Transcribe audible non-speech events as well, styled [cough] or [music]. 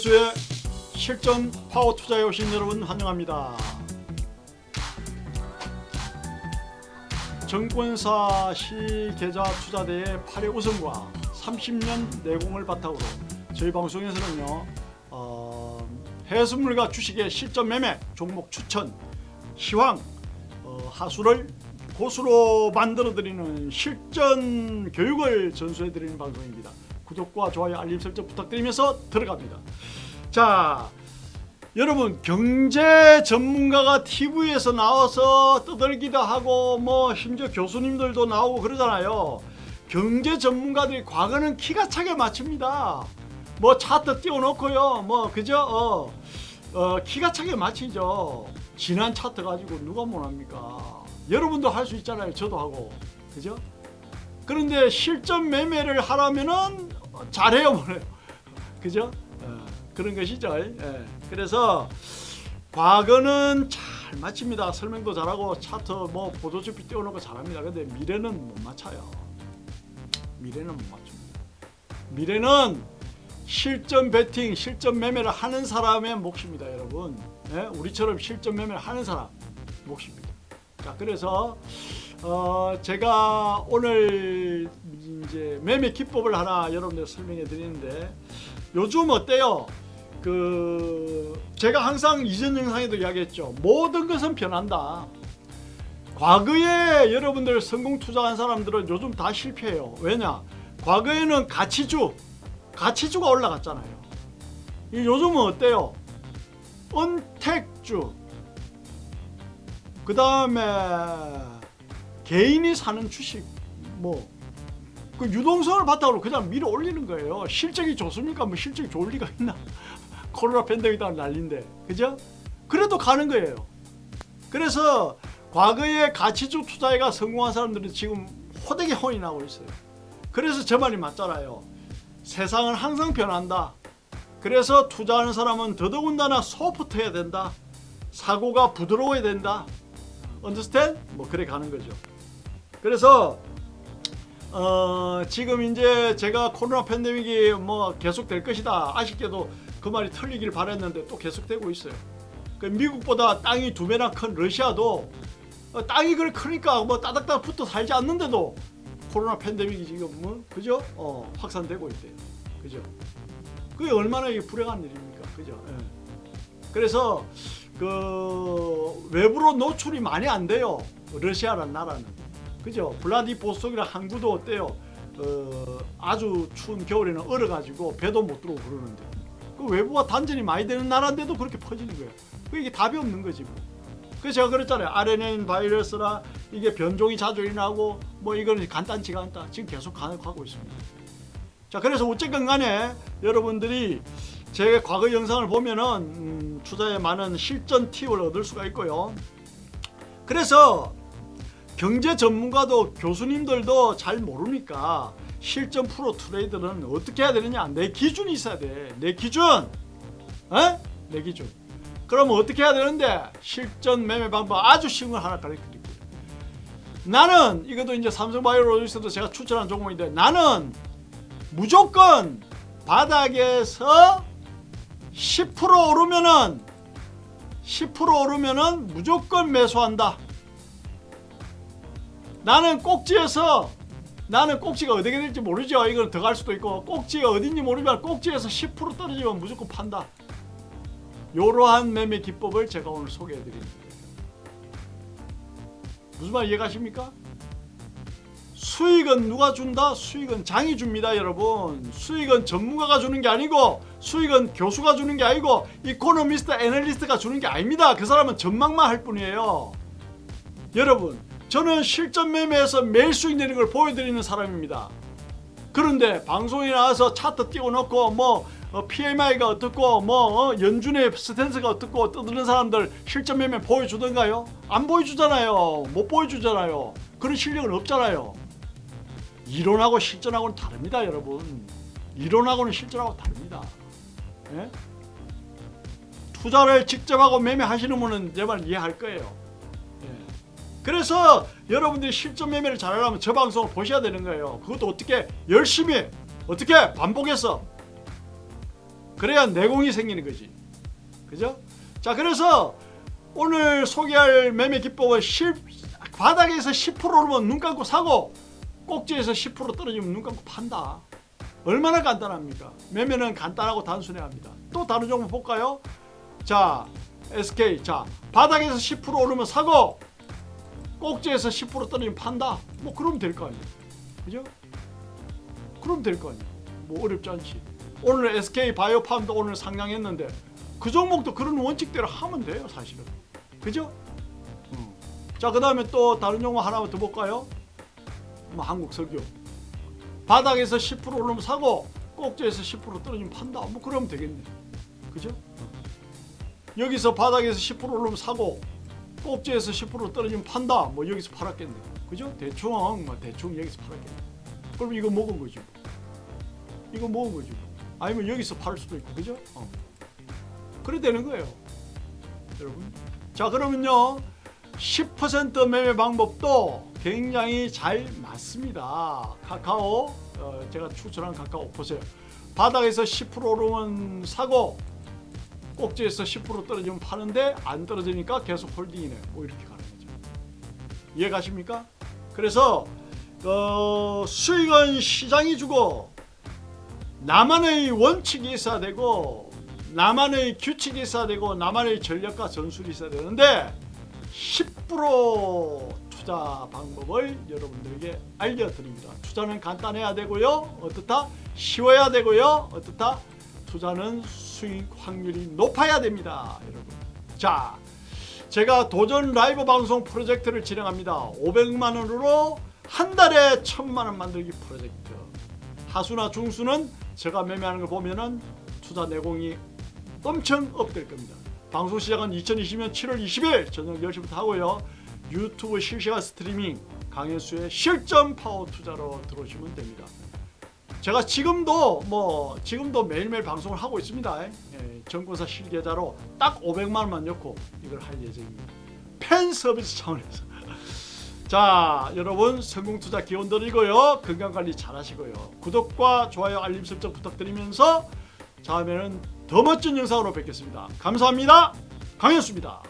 정혜수의 실전 파워 투자에 오신 여러분 환영합니다. 정권사 시계좌 투자대회 8회 우승과 30년 내공을 바탕으로 저희 방송에서는요 어, 해수물과 주식의 실전 매매, 종목 추천, 시황, 어, 하수를 고수로 만들어 드리는 실전 교육을 전수해 드리는 방송입니다. 구독과 좋아요, 알림 설정 부탁드리면서 들어갑니다. 자, 여러분 경제 전문가가 TV에서 나와서 떠들기도 하고 뭐 심지어 교수님들도 나오고 그러잖아요. 경제 전문가들이 과거는 키가 차게 맞춥니다. 뭐 차트 띄워놓고요. 뭐 그죠? 어, 어 키가 차게 맞히죠. 지난 차트 가지고 누가 못합니까? 여러분도 할 수 있잖아요. 저도 하고 그죠? 그런데 실전 매매를 하라면은 잘해요, 뭐래요. 그죠? 어, 그런 것이죠. 예. 그래서 과거는 잘 맞춥니다. 설명도 잘하고 차트 뭐 보도주피 띄워놓고 잘합니다. 근데 미래는 못 맞춰요. 미래는 못 맞춥니다. 미래는 실전 베팅, 실전 매매를 하는 사람의 몫입니다, 여러분. 예? 우리처럼 실전 매매를 하는 사람 몫입니다. 자, 그래서 어, 제가 오늘 이제 매매 기법을 하나 여러분들 설명해 드리는데 요즘 어때요? 그 제가 항상 이전 영상에도 이야기했죠. 모든 것은 변한다. 과거에 여러분들 성공 투자한 사람들은 요즘 다 실패해요. 왜냐? 과거에는 가치주, 가치주가 올라갔잖아요. 이 요즘은 어때요? 은택주, 그 다음에 개인이 사는 주식, 뭐, 그 유동성을 바탕으로 그냥 밀어 올리는 거예요. 실적이 좋습니까? 뭐 실적이 좋을 리가 있나? [laughs] 코로나 팬데믹이다 난린데, 그죠? 그래도 가는 거예요. 그래서 과거에 가치주 투자에가 성공한 사람들은 지금 호되게 혼이 나고 있어요. 그래서 제 말이 맞잖아요. 세상은 항상 변한다. 그래서 투자하는 사람은 더더군다나 소프트해야 된다. 사고가 부드러워야 된다. understand? 뭐 그래 가는 거죠. 그래서 어, 지금 이제 제가 코로나 팬데믹이 뭐 계속될 것이다. 아쉽게도 그 말이 틀리길 바랬는데 또 계속되고 있어요. 그 미국보다 땅이 두 배나 큰 러시아도 어, 땅이 그렇게 크니까 뭐 따닥따닥 붙어 살지 않는데도 코로나 팬데믹이 지금 뭐 그죠? 어, 확산되고 있대요. 그죠? 그게 얼마나 이게 불행한 일입니까? 그죠? 예. 그래서 그 외부로 노출이 많이 안 돼요. 러시아라는 나라는. 그죠? 블라디보스톡이나 항구도 어때요? 어, 아주 추운 겨울에는 얼어가지고 배도 못 들어오고 그러는데 그 외부와 단전이 많이 되는 나라인데도 그렇게 퍼지는 거예요. 그 이게 답이 없는 거지 뭐. 그래서 제가 그랬잖아요. RNA 바이러스라 이게 변종이 자주 일어나고 뭐 이거는 간단치가 않다. 지금 계속 가- 가고 있습니다. 자 그래서 어쨌건 간에 여러분들이 제 과거 영상을 보면은 음, 투자에 많은 실전 팁을 얻을 수가 있고요. 그래서 경제 전문가도 교수님들도 잘 모르니까 실전 프로 트레이더는 어떻게 해야 되느냐? 내 기준이 있어야 돼내 기준. 에? 내 기준. 그럼 어떻게 해야 되는데? 실전 매매 방법 아주 쉬운 걸 하나 가르쳐 드릴게요. 나는 이것도 이제 삼성바이오로직스도 제가 추천한 종목인데 나는 무조건 바닥에서 10% 오르면은 10% 오르면은 무조건 매수한다. 나는 꼭지에서 나는 꼭지가 어디게 될지 모르죠. 이건 더갈 수도 있고 꼭지가 어딘지 모르면 꼭지에서 10% 떨어지면 무조건 판다. 이러한 매매 기법을 제가 오늘 소개해 드립니다. 무슨 말 이해가십니까? 수익은 누가 준다? 수익은 장이 줍니다, 여러분. 수익은 전문가가 주는 게 아니고 수익은 교수가 주는 게 아니고 이코노미스트, 애널리스트가 주는 게 아닙니다. 그 사람은 전망만 할 뿐이에요. 여러분, 저는 실전 매매에서 매일 수익 내는 걸 보여드리는 사람입니다. 그런데 방송에 나와서 차트 띄워놓고 뭐 어, PMI가 어떻고 뭐 어, 연준의 스탠스가 어떻고 떠드는 사람들 실전 매매 보여주던가요? 안 보여주잖아요. 못 보여주잖아요. 그런 실력은 없잖아요. 이론하고 실전하고는 다릅니다, 여러분. 이론하고는 실전하고 다릅니다. 예? 투자를 직접 하고 매매하시는 분은 제말 이해할 거예요. 예. 그래서 여러분들이 실전 매매를 잘하려면 저 방송을 보셔야 되는 거예요. 그것도 어떻게 열심히 어떻게 반복해서 그래야 내공이 생기는 거지. 그죠? 자, 그래서 오늘 소개할 매매 기법은 실, 바닥에서 10% 오르면 눈 감고 사고 꼭지에서 10% 떨어지면 눈 감고 판다. 얼마나 간단합니까? 매매는 간단하고 단순해 합니다. 또 다른 종목 볼까요? 자, SK. 자, 바닥에서 10% 오르면 사고 꼭지에서 10% 떨어지면 판다. 뭐 그러면 될거 아니에요. 그죠? 그럼 될 거 아니에요. 뭐 어렵지 않지. 오늘 SK 바이오팜도 오늘 상향했는데 그 종목도 그런 원칙대로 하면 돼요, 사실은. 그죠? 음. 자, 그다음에 또 다른 종목 하나만 더 볼까요? 뭐 한국 석유. 바닥에서 10% 오르면 사고 꼭지에서 10% 떨어지면 판다. 뭐 그러면 되겠네. 그죠? 여기서 바닥에서 10% 오르면 사고 꼭지에서 10% 떨어지면 판다. 뭐 여기서 팔았겠네. 그죠? 대충 뭐 대충 여기서 팔았겠네. 그럼 이거 먹은 거죠. 이거 먹은 거죠. 아니면 여기서 팔 수도 있고, 그죠? 어. 그래 되는 거예요, 여러분. 자, 그러면요, 10% 매매 방법도 굉장히 잘 맞습니다. 카카오, 어, 제가 추천한 카카오 보세요. 바닥에서 10% 오르면 사고, 꼭지에서 10% 떨어지면 파는데 안 떨어지니까 계속 홀딩이네. 뭐 이렇게 가는 거죠. 이해 가십니까? 그래서 어, 수익은 시장이 주고 나만의 원칙이 있어야 되고 나만의 규칙이 있어야 되고 나만의 전략과 전술이 있어야 되는데 10% 투자 방법을 여러분들에게 알려드립니다. 투자는 간단해야 되고요. 어떻다? 쉬워야 되고요. 어떻다? 투자는 수익 확률이 높아야 됩니다. 여러분. 자, 제가 도전 라이브 방송 프로젝트를 진행합니다. 500만 원으로 한 달에 1000만 원 만들기 프로젝트. 하수나 중수는 제가 매매하는 걸 보면은 투자 내공이 엄청 업될 겁니다. 방송 시작은 2020년 7월 20일 저녁 10시부터 하고요. 유튜브 실시간 스트리밍 강현수의 실전 파워 투자로 들어오시면 됩니다. 제가 지금도 뭐 지금도 매일매일 방송을 하고 있습니다. 예, 정권사 실계자로 딱 500만 원만 넣고 이걸 할 예정입니다. 팬 서비스 차원에서. [laughs] 자, 여러분 성공 투자 기원 드리고요. 건강 관리 잘 하시고요. 구독과 좋아요 알림 설정 부탁드리면서 다음에는 더 멋진 영상으로 뵙겠습니다. 감사합니다. 강현수입니다.